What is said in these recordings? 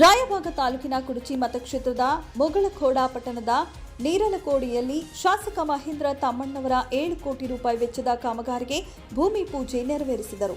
ರಾಯಭಾಗ ತಾಲೂಕಿನ ಕುಡಚಿ ಮತಕ್ಷೇತ್ರದ ಮುಗಳಖೋಡ ಪಟ್ಟಣದ ನೀರಲಕೋಡಿಯಲ್ಲಿ ಶಾಸಕ ಮಹೇಂದ್ರ ತಮ್ಮಣ್ಣವರ ಏಳು ಕೋಟಿ ರೂಪಾಯಿ ವೆಚ್ಚದ ಕಾಮಗಾರಿಗೆ ಭೂಮಿ ಪೂಜೆ ನೆರವೇರಿಸಿದರು.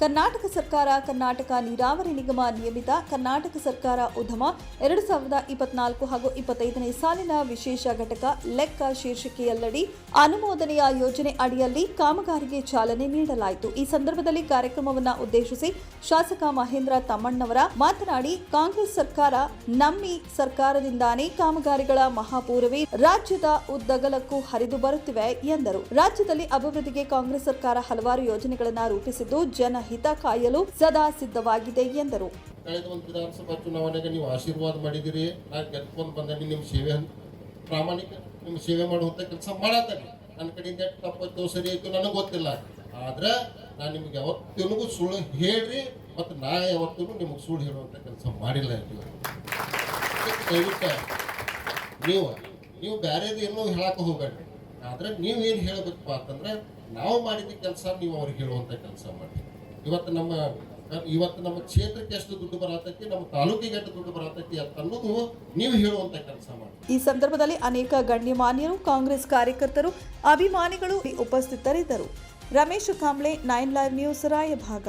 ಕರ್ನಾಟಕ ಸರ್ಕಾರ, ಕರ್ನಾಟಕ ನೀರಾವರಿ ನಿಗಮ ನಿಯಮಿತ, ಕರ್ನಾಟಕ ಸರ್ಕಾರ ಉದ್ಯಮ, ಎರಡು ಸಾವಿರದ ಇಪ್ಪತ್ನಾಲ್ಕು ಹಾಗೂ ಇಪ್ಪತ್ತೈದನೇ ಸಾಲಿನ ವಿಶೇಷ ಘಟಕ ಲೆಕ್ಕ ಶೀರ್ಷಿಕೆಯಲ್ಲಡಿ ಅನುಮೋದನೆಯ ಯೋಜನೆ ಅಡಿಯಲ್ಲಿ ಕಾಮಗಾರಿಗೆ ಚಾಲನೆ ನೀಡಲಾಯಿತು. ಈ ಸಂದರ್ಭದಲ್ಲಿ ಕಾರ್ಯಕ್ರಮವನ್ನು ಉದ್ದೇಶಿಸಿ ಶಾಸಕ ಮಹೇಂದ್ರ ತಮ್ಮಣ್ಣವರ ಮಾತನಾಡಿ, ಕಾಂಗ್ರೆಸ್ ಸರ್ಕಾರ ನಮ್ಮಿ ಸರ್ಕಾರದಿಂದಾನೇ ಕಾಮಗಾರಿಗಳ ಮಹಾಪೂರವೇ ರಾಜ್ಯದ ಉದ್ದಗಲಕ್ಕೂ ಹರಿದು ಬರುತ್ತಿವೆ ಎಂದರು. ರಾಜ್ಯದಲ್ಲಿ ಅಭಿವೃದ್ಧಿಗೆ ಕಾಂಗ್ರೆಸ್ ಸರ್ಕಾರ ಹಲವಾರು ಯೋಜನೆಗಳನ್ನು ರೂಪಿಸಿದ್ದು ಜನಹಿತ ಕಾಯಲು ಸದಾ ಸಿದ್ಧವಾಗಿದೆ ಎಂದರು. ಕಳೆದ ಒಂದು ವಿಧಾನಸಭಾ ಚುನಾವಣೆಗೆ ನೀವು ಆಶೀರ್ವಾದ ಮಾಡಿದಿರಿ ನಾನು ಗೆದ್ಕೊಂಡು ಬಂದಲ್ಲಿ ನಿಮ್ಮ ಸೇವೆ ಪ್ರಾಮಾಣಿಕ ನಿಮ್ಮ ಸೇವೆ ಮಾಡುವಂಥ ಕೆಲಸ ಮಾಡತ್ತೀನಿ. ನನ್ನ ಕಡೆಯಿಂದ ಎಷ್ಟು ತಪ್ಪಾಯ್ತು ಸರಿ ಆಯಿತು ನನಗೆ ಗೊತ್ತಿಲ್ಲ. ಆದ್ರೆ ನಾನು ನಿಮ್ಗೆ ಯಾವತ್ತಿನೂ ಸುಳ್ಳು ಹೇಳ್ರಿ ಮತ್ತು ನಾ ಯಾವತ್ತೂ ನಿಮಗೆ ಸುಳ್ಳು ಹೇಳುವಂಥ ಕೆಲಸ ಮಾಡಿಲ್ಲ ದಯವಿಟ್ಟು ನೀವು ನೀವು ಬೇರೆದು ಏನೋ ಹೇಳಕ್ಕೆ ಹೋಗಬೇಡ್ರಿ ಆದ್ರೆ ನೀವು ಏನು ಹೇಳಬೇಕಪ್ಪ ಅಂತಂದ್ರೆ ನಾವು ಮಾಡಿದ ಕೆಲಸ ನೀವು ಅವ್ರಿಗೆ ಹೇಳುವಂಥ ಕೆಲಸ ಮಾಡಿ. ಇವತ್ತು ನಮ್ಮ ಇವತ್ತು ನಮ್ಮ ಕ್ಷೇತ್ರಕ್ಕೆ ಎಷ್ಟು ದುಡ್ಡು ಬರತೈತಿ, ನಮ್ಮ ತಾಲೂಕಿಗೆ ಎಷ್ಟು ದುಡ್ಡು ಬರತೈತಿ ಅನ್ನೋದು ನೀವು ಹೇಳುವಂತ ಕೆಲಸ ಮಾಡಿ. ಈ ಸಂದರ್ಭದಲ್ಲಿ ಅನೇಕ ಗಣ್ಯಮಾನ್ಯರು, ಕಾಂಗ್ರೆಸ್ ಕಾರ್ಯಕರ್ತರು, ಅಭಿಮಾನಿಗಳು ಉಪಸ್ಥಿತರಿದ್ದರು. Ramesh Kamble, nine live news, Raybag.